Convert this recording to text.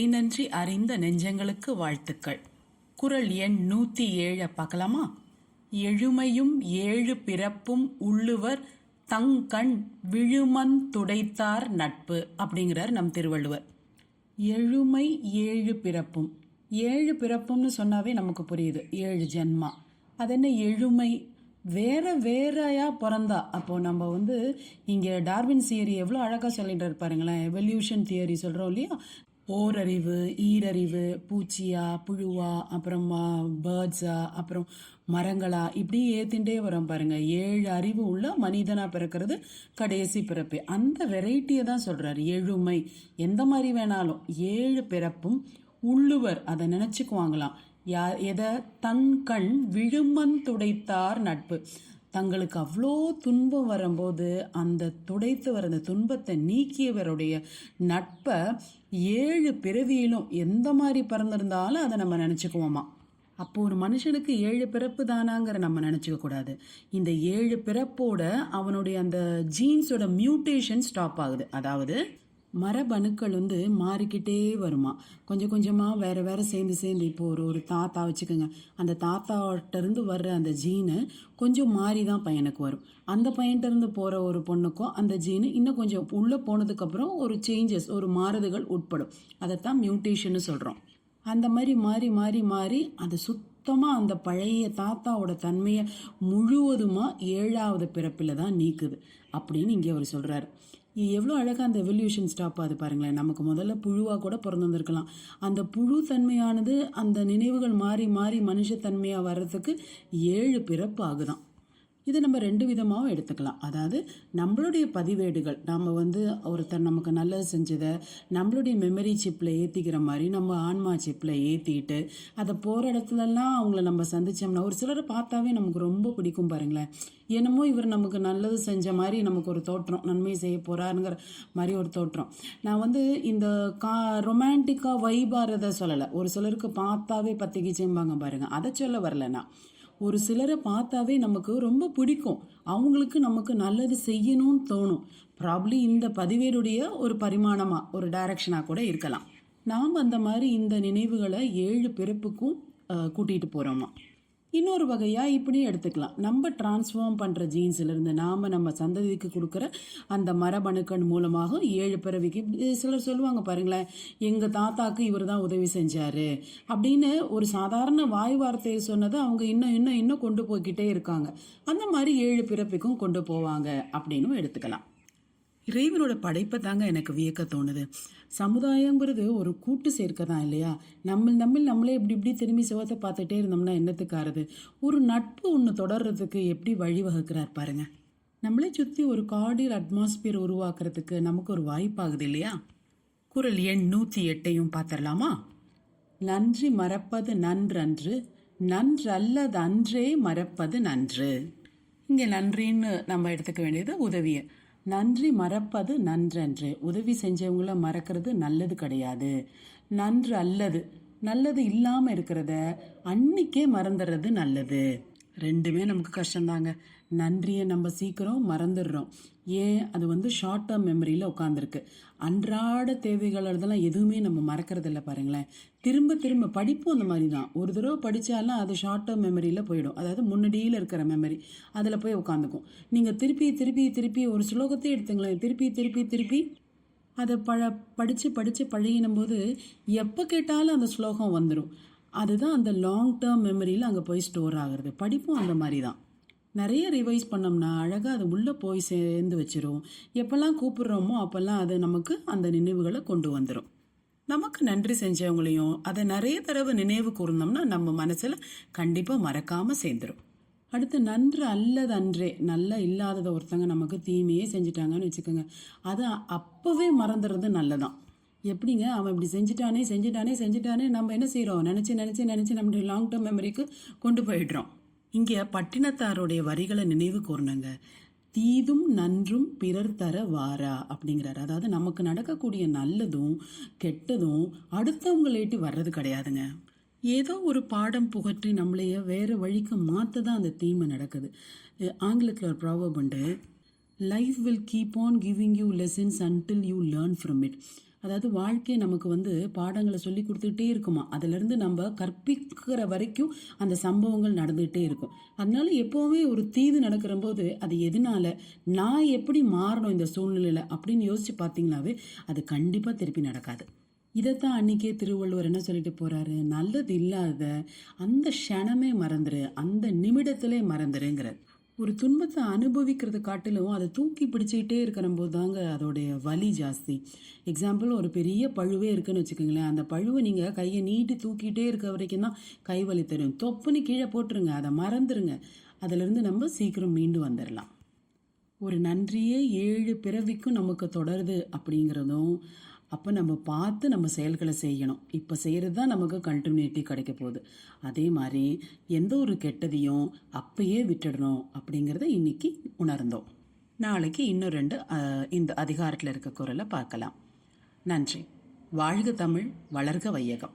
நன்றி அறிந்த நெஞ்சங்களுக்கு வாழ்த்துக்கள். குரல் எண் நூத்தி ஏழ பகலமா எழுமையும் ஏழு பிறப்பும் உள்ளுவர் தங்கண் விழுமன் துடைத்தார் நட்பு அப்படிங்கிறார் நம் திருவள்ளுவர். எழுமை ஏழு பிறப்பும். ஏழு பிறப்பும்னு சொன்னாவே நமக்கு புரியுது. ஏழு ஜென்மா. அது என்ன எழுமை? வேற வேறையா பிறந்தா. அப்போ நம்ம வந்து இங்கே டார்வின் தியரி எவ்வளோ அழகாக சொல்லிட்டு இருப்பாருங்களேன். எவல்யூஷன் தியரி சொல்கிறோம் இல்லையா? ஓரறிவு ஈரறிவு பூச்சியா புழுவா அப்புறமா பேர்ட்ஸா அப்புறம் மரங்களா இப்படி ஏத்தின்றே வரோம் பாருங்க. ஏழு அறிவு உள்ள மனிதனா பிறக்கிறது கடைசி பிறப்பு. அந்த வெரைட்டியை தான் சொல்றாரு. எழுமை. எந்த மாதிரி வேணாலும் ஏழு பிறப்பும் உள்ளுவர் அதை நினைச்சுக்குவாங்களாம். யா எதை? தன் கண் விழுமன் துடைத்தார் நட்பு. தங்களுக்கு அவ்வளோ துன்பம் வரும்போது அந்த துடைத்து வர அந்த துன்பத்தை நீக்கியவருடைய நட்பை ஏழு பிறவியிலும் எந்த மாதிரி பிறந்திருந்தாலும் அதை நம்ம நினச்சிக்குவோமா? அப்போ ஒரு மனுஷனுக்கு ஏழு பிறப்பு தானாங்கிற நம்ம நினச்சிக்க கூடாது. இந்த ஏழு பிறப்போட அவனுடைய அந்த ஜீன்ஸோட மியூட்டேஷன் ஸ்டாப் ஆகுது. அதாவது மரபணுக்கள் வந்து மாறிக்கிட்டே வருமா? கொஞ்சம் கொஞ்சமாக வேறு வேறு சேர்ந்து சேர்ந்து இப்போ ஒரு ஒரு தாத்தா வச்சுக்கோங்க. அந்த தாத்தாட்டருந்து வர்ற அந்த ஜீனு கொஞ்சம் மாறி தான் பையனுக்கு வரும். அந்த பையன்கிட்டருந்து போகிற ஒரு பொண்ணுக்கும் அந்த ஜீனு இன்னும் கொஞ்சம் உள்ளே போனதுக்கப்புறம் ஒரு சேஞ்சஸ் ஒரு மாறுதல்கள் உட்படும். அதைத்தான் மியூட்டேஷன்னு சொல்கிறோம் அந்த மாதிரி மாறி மாறி மாறி அது சுத்தமாக அந்த பழைய தாத்தாவோட தன்மையை முழுவதுமாக ஏழாவது பிறப்பில் தான் நீக்குது. அப்படின்னு இங்கே அவர் சொல்கிறாரு எவ்வளோ அழகாக அந்த எவல்யூஷன் ஸ்டாப் ஆகுது பாருங்களேன். நமக்கு முதல்ல புழுவாக கூட பிறந்திருந்திருக்கலாம். அந்த புழு தன்மையானது அந்த நினைவுகள் மாறி மாறி மனுஷத்தன்மையாக வர்றதுக்கு ஏழு பிறப்பு ஆகுதான். இதை நம்ம ரெண்டு விதமாகவும் எடுத்துக்கலாம். அதாவது நம்மளுடைய பதிவேடுகள் நம்ம வந்து ஒருத்தர் நமக்கு நல்லது செஞ்சதை நம்மளுடைய மெமரி சிப்பில் ஏற்றிக்கிற மாதிரி நம்ம ஆன்மா சிப்பில் ஏற்றிட்டு அதை போகிற இடத்துலலாம் அவங்கள நம்ம சந்திச்சோம்னா ஒரு சிலரை பார்த்தாவே நமக்கு ரொம்ப பிடிக்கும் பாருங்களேன். என்னமோ இவர் நமக்கு நல்லது செஞ்ச மாதிரி நமக்கு ஒரு தோற்றம் நன்மை செய்ய போகிறாருங்கிற மாதிரி ஒரு தோற்றம். நான் வந்து இந்த கா ரொமான்டிக்காக வைபாரதை சொல்லலை. ஒரு சிலருக்கு பார்த்தாவே பத்திக்கிச்சேம்பாங்க பாருங்கள் அதை சொல்ல வரல நான் ஒரு சிலரை பார்த்தாவே நமக்கு ரொம்ப பிடிக்கும். அவங்களுக்கு நமக்கு நல்லது செய்யணும்னு தோணும். ப்ராப்ளி இந்த பதிவேருடைய ஒரு பரிமாணமாக ஒரு டைரக்ஷனாக கூட இருக்கலாம். நாம் அந்த மாதிரி இந்த நினைவுகளை ஏழு பிறப்புக்கும் கூட்டிகிட்டு போகிறோமா இன்னொரு வகையாக இப்படியும் எடுத்துக்கலாம். நம்ம டிரான்ஸ்ஃபார்ம் பண்ணுற ஜீன்ஸ்லேருந்து நாம் நம்ம சந்ததிக்கு கொடுக்குற அந்த மரபணுக்கள் மூலமாக ஏழு பிறவிக்கு சிலர் சொல்லுவாங்க பாருங்களேன் எங்கள் தாத்தாக்கு இவர் தான் உதவி செஞ்சார். அப்படின்னு ஒரு சாதாரண வாய் வார்த்தையை சொன்னதை அவங்க இன்னும் இன்னும் இன்னும் கொண்டு போய்கிட்டே இருக்காங்க. அந்த மாதிரி ஏழு பிறப்பிக்கும் கொண்டு போவாங்க அப்படின்னும் எடுத்துக்கலாம். இறைவனோட படைப்பை தாங்க எனக்கு வியக்க தோணுது. சமுதாயங்கிறது ஒரு கூட்டு சேர்க்க தான் இல்லையா? நம்ம நம்ம நம்மளே இப்படி இப்படி திரும்பி சிவத்தை பார்த்துட்டே இருந்தோம்னா என்னத்துக்காருது ஒரு நட்பு ஒன்று தொடர்றதுக்கு எப்படி வழிவகுக்கிறார் பாருங்க. நம்மளே சுற்றி ஒரு கார்டியல் அட்மாஸ்பியர் உருவாக்குறதுக்கு நமக்கு ஒரு வாய்ப்பாகுது இல்லையா? குரல் எண் நூற்றி எட்டையும் பார்த்துடலாமா? நன்றி மறப்பது நன்றன்று நன்றல்லது அன்றே மறப்பது நன்று. இங்கே நன்றின்னு நம்ம எடுத்துக்க வேண்டியது உதவியை. நன்றி மறப்பது நன்றன்று. உதவி செஞ்சவங்கள மறக்கிறது நல்லது கிடையாது. நன்று அல்லது நல்லது இல்லாமல் இருக்கிறத அன்னைக்கே மறந்துடுறது நல்லது. ரெண்டுமே நமக்கு கஷ்டம்தாங்க. நன்றியை நம்ம சீக்கிரம் மறந்துடுறோம். ஏன் அது வந்து ஷார்ட் டேர்ம் மெமரியில் உட்காந்துருக்கு அன்றாட தேவைகளெல்லாம் எதுவுமே நம்ம மறக்கிறது இல்லை பாருங்களேன். திரும்ப திரும்ப படிப்பும் அந்த மாதிரி தான் ஒரு தடவை படித்தாலும் அது ஷார்ட் டேர்ம் மெமரியில் போயிடும். அதாவது முன்னாடியில் இருக்கிற மெமரி அதில் போய் உட்காந்துக்கும் நீங்கள் திருப்பி திருப்பி திருப்பி ஒரு ஸ்லோகத்தை எடுத்துங்களேன். திருப்பி திருப்பி திருப்பி அதை பழ படித்து படித்து பழகினும் போது எப்போ கேட்டாலும் அந்த ஸ்லோகம் வந்துடும் அதுதான் அந்த லாங் டேர்ம் மெமரியில் அங்கே போய் ஸ்டோர் ஆகிறது. படிப்பும் அந்த மாதிரி தான் நிறைய ரிவைஸ் பண்ணோம்னா அழகாக அது உள்ளே போய் சேர்ந்து வச்சிரும். எப்போல்லாம் கூப்பிடுறோமோ அப்போல்லாம் அது நமக்கு அந்த நினைவுகளை கொண்டு வந்துடும் நமக்கு நன்றி செஞ்சவங்களையும் அதை நிறைய தடவை நினைவு கூர்ந்தோம்னா நம்ம மனசில் கண்டிப்பாக மறக்காமல் சேர்ந்துடும் அடுத்து நன்று அல்லது அன்றே நல்லா இல்லாததை ஒருத்தங்க நமக்கு தீமையே செஞ்சுட்டாங்கன்னு வச்சுக்கோங்க. அதை அப்போவே மறந்துடுறது நல்லதான். எப்படிங்க? அவன் இப்படி செஞ்சுட்டானே செஞ்சுட்டானே செஞ்சுட்டானே நம்ம என்ன செய்கிறோம் நினச்சி நினச்சி நினச்சி நம்மளுடைய லாங் டேர்ம் மெமரிக்கு கொண்டு போயிடுறோம். இங்கே பட்டினத்தாருடைய வரிகளை நினைவு கூர்ணுங்க தீதும் நன்றும் பிறர் தர வாரா அப்படிங்கிறாரு. அதாவது நமக்கு நடக்கக்கூடிய நல்லதும் கெட்டதும் அடுத்தவங்களேட்டி வர்றது கிடையாதுங்க. ஏதோ ஒரு பாடம் புகற்றி நம்மளைய வேறு வழிக்கு மாற்ற தான் அந்த தீமை நடக்குது. ஆங்கிலத்தில் ஒரு ப்ராவப் உண்டு. Life will keep on giving you lessons until you learn from it அதாவது வாழ்க்கையை நமக்கு வந்து பாடங்களை சொல்லி கொடுத்துட்டே இருக்குமா? அதுலேருந்து நம்ம கற்பிக்கிற வரைக்கும் அந்த சம்பவங்கள் நடந்துகிட்டே இருக்கும். அதனால எப்போவுமே ஒரு தீது நடக்கிற போது அது எதனால நான் எப்படி மாறணும் இந்த சூழ்நிலையில் அப்படின்னு யோசிச்சு பார்த்தீங்களாவே அது கண்டிப்பாக திருப்பி நடக்காது. இதைத்தான் அன்னைக்கே திருவள்ளுவர் என்ன சொல்லிட்டு போறாரு? நல்லது இல்லாத அந்த க்ஷணமே மறந்துரு அந்த நிமிடத்திலே மறந்துருங்கிறார். ஒரு துன்பத்தை அனுபவிக்கிறத காட்டிலும் அதை தூக்கி பிடிச்சிக்கிட்டே இருக்கிற போது தாங்க அதோடைய வலி ஜாஸ்தி. எக்ஸாம்பிள் ஒரு பெரிய பழுவே இருக்குன்னு வச்சுக்கோங்களேன். அந்த பழுவை நீங்கள் கையை நீட்டி தூக்கிட்டே இருக்க வரைக்கும் தான் கை வலி தரும். தொப்புன்னு கீழே போட்டுருங்க. அதை மறந்துருங்க. அதிலிருந்து நம்ம சீக்கிரம் மீண்டு வந்துடலாம் ஒரு நன்றியே ஏழு பிறவிக்கும் நமக்கு தொடருது அப்படிங்கிறதும் அப்போ நம்ம பார்த்து நம்ம செயல்களை செய்யணும். இப்போ செய்கிறது தான் நமக்கு கண்டினியூட்டி கிடைக்க போகுது. அதே மாதிரி எந்த ஒரு கெட்டதையும் அப்பயே விட்டுடணும் அப்படிங்கிறத இன்னைக்கு உணர்ந்தோம். நாளைக்கு இன்னும் ரெண்டு இந்த அதிகாரத்தில் இருக்க குரலை பார்க்கலாம். நன்றி. வாழ்க தமிழ் வளர்க வையகம்.